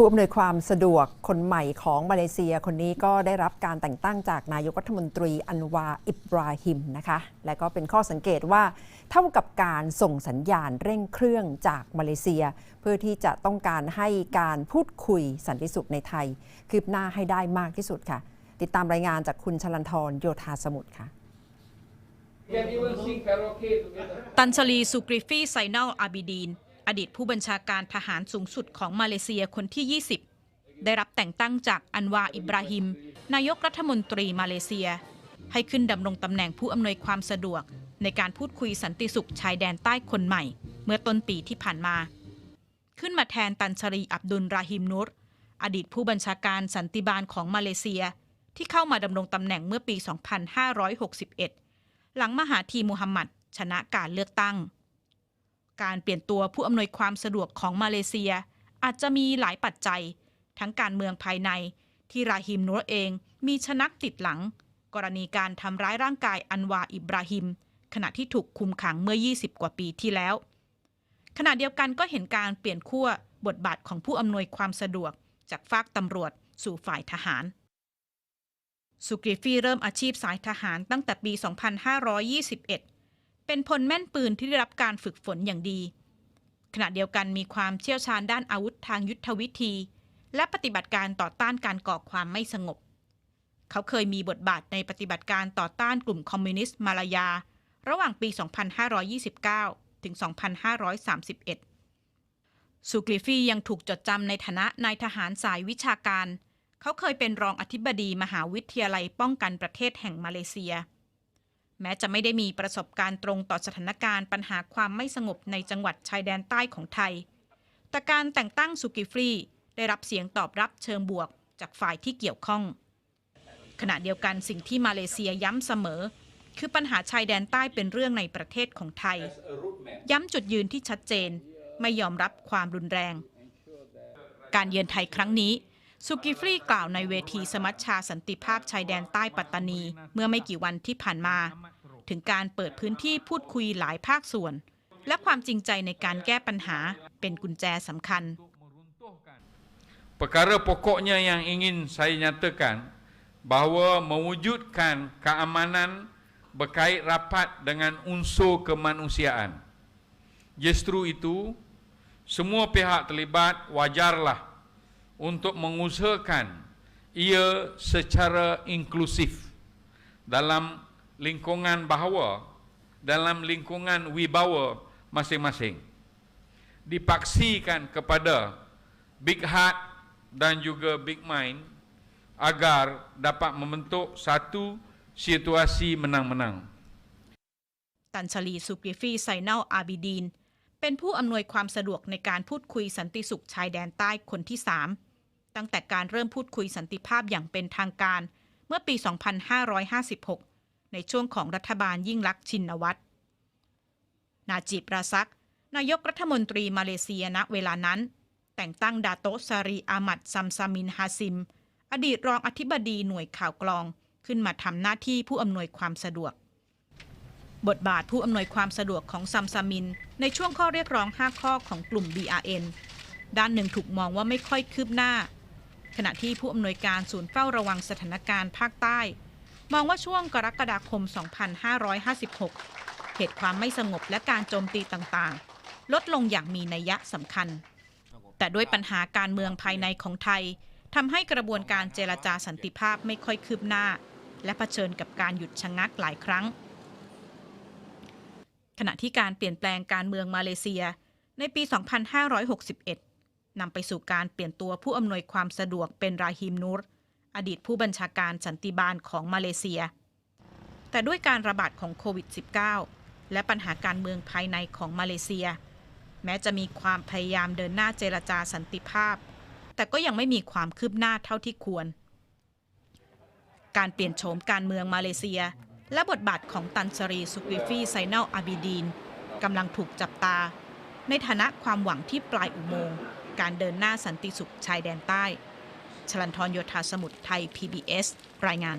ผู้อำนวยความสะดวกคนใหม่ของมาเลเซียคนนี้ก็ได้รับการแต่งตั้งจากนายกรัฐมนตรีอันวาอิบราฮิมนะคะ และก็เป็นข้อสังเกตว่า เท่ากับการส่งสัญญาณเร่งเครื่องจากมาเลเซีย เพื่อที่จะต้องการให้การพูดคุยสันติสุขในไทย คืบหน้าให้ได้มากที่สุดค่ะ ติดตามรายงานจากคุณชลันทรโยธาสมุทรค่ะ Can even sing karaoke together. ตันชลีสุกริฟีไซนัลอาบิดีน อดีตผู้บัญชาการทหารสูงสุดของมาเลเซียคนที่ 20 ได้รับแต่งตั้งจากอันวาอิบราฮิม นายกรัฐมนตรีมาเลเซีย ให้ขึ้นดำรงตำแหน่งผู้อำนวยความสะดวก ในการพูดคุยสันติสุขชายแดนใต้คนใหม่ เมื่อต้นปีที่ผ่านมา ขึ้นมาแทนตันชลีอับดุลราฮิมนุรอดีตผู้บัญชาการสันติบาลของมาเลเซีย ที่เข้ามาดำรงตำแหน่งเมื่อปี 2561 หลังมหาธีมูฮัมหมัดชนะการเลือกตั้ง การเปลี่ยนตัวผู้อำนวยความสะดวกของมาเลเซีย อาจจะมีหลายปัจจัย ทั้งการเมืองภายใน ที่ราฮิมนัวเองมีชนักติดหลัง กรณีการทำร้ายร่างกายอันวาอิบราฮิม ขณะที่ถูกคุมขังเมื่อ 20 กว่าปีที่แล้ว ขณะเดียวกันก็เห็นการเปลี่ยนขั้วบทบาทของผู้อำนวยความสะดวก จากฝากตำรวจสู่ฝ่ายทหารสุกริฟีเริ่มอาชีพสายทหารตั้งแต่ปี 2521 เป็นพลแม่นปืนที่ได้รับการฝึกฝนอย่างดี ขณะเดียวกันมีความเชี่ยวชาญด้านอาวุธทางยุทธวิธี และปฏิบัติการต่อต้านการก่อความไม่สงบ เขาเคยมีบทบาทในปฏิบัติการต่อต้านกลุ่มคอมมิวนิสต์มาลายา ระหว่างปี 2529 ถึง 2531 ซูกริฟียังถูกจดจำในฐานะนายทหารสายวิชาการ เขาเคยเป็นรองอธิบดีมหาวิทยาลัยป้องกันประเทศแห่งมาเลเซีย แม้จะไม่ได้มีประสบการณ์ตรงต่อสถานการณ์ปัญหาความไม่สงบในจังหวัดชายแดนใต้ของไทย แต่การแต่งตั้งสุกิฟรีได้รับเสียงตอบรับเชิงบวกจากฝ่ายที่เกี่ยวข้อง ขณะเดียวกันสิ่งที่มาเลเซียย้ำเสมอ คือปัญหาชายแดนใต้เป็นเรื่องในประเทศของไทย ย้ำจุดยืนที่ชัดเจน ไม่ยอมรับความรุนแรง การเยือนไทยครั้งนี้ สุกิฟรีกล่าวในเวทีสมัชชาสันติภาพชายแดนใต้ปัตตานี เมื่อไม่กี่วันที่ผ่านมา ถึงการเปิดพื้นที่พูดคุยหลายภาคส่วน และความจริงใจในการแก้ปัญหาเป็นกุญแจสำคัญ Perkara pokoknya yang ingin saya nyatakan bahawa mewujudkan keamanan berkait rapat dengan unsur kemanusiaan. Justru itu, semua pihak terlibat wajarlah untuk mengusahakan ia secara inklusif dalam lingkungan bahawa dalam lingkungan wibawa masing-masing dipaksikan kepada big heart dan juga big mind agar dapat membentuk satu situasi menang-menang. ตันชลีสุกริฟีไซนัลอาบิดีน เป็นผู้อำนวยความสะดวกในการพูดคุยสันติสุขชายแดนใต้คนที่ 3 ตั้งแต่การเริ่มพูดคุยสันติภาพอย่างเป็นทางการ เมื่อปี 2556 ในช่วงของรัฐบาลยิ่งลักษณ์ชินวัตร นาจิบราซัก นายกรัฐมนตรีมาเลเซียณเวลานั้น แต่งตั้งดาโตซารีอามัดซัมซามินฮาซิม อดีตรองอธิบดีหน่วยข่าวกรอง ขึ้นมาทำหน้าที่ผู้อำนวยความสะดวก บทบาทผู้อำนวยความสะดวกของซัมซามิน ในช่วงข้อเรียกร้อง 5 ข้อของกลุ่ม BRN ด้านหนึ่งถูกมองว่าไม่ค่อยคืบหน้า ขณะที่ผู้อำนวยการศูนย์เฝ้าระวังสถานการณ์ภาคใต้ มองว่าช่วงกรกฎาคม 2556 เหตุความไม่สงบและการโจมตีต่างๆ ลดลงอย่างมีนัยยะสำคัญ แต่ด้วยปัญหาการเมืองภายในของไทยทำให้กระบวนการเจรจาสันติภาพไม่ค่อยคืบหน้า และะเผชิญกับการหยุดชะงักหลายครั้ง ขณะที่การเปลี่ยนแปลงการเมืองมาเลเซียในปี 2561 นำไปสู่การเปลี่ยนตัวผู้อำนวยความสะดวกเป็นราฮิมนูรอดีตผู้บัญชาการสันติบาลของมาเลเซีย แต่ด้วยการระบาดของโควิด -19 และปัญหาการเมืองภายในของมาเลเซีย แม้จะมีความพยายามเดินหน้าเจรจาสันติภาพ แต่ก็ยังไม่มีความคืบหน้าเท่าที่ควร การเปลี่ยนโฉมการเมืองมาเลเซีย และบทบาทของตันซารีสุกริฟีไซนัลอาบิดีนกำลังถูกจับตา ในฐานะความหวังที่ปลายอุโมงค์ การเดินหน้าสันติสุขชายแดนใต้ ชลันทรโยธาสมุทรไทย PBS รายงาน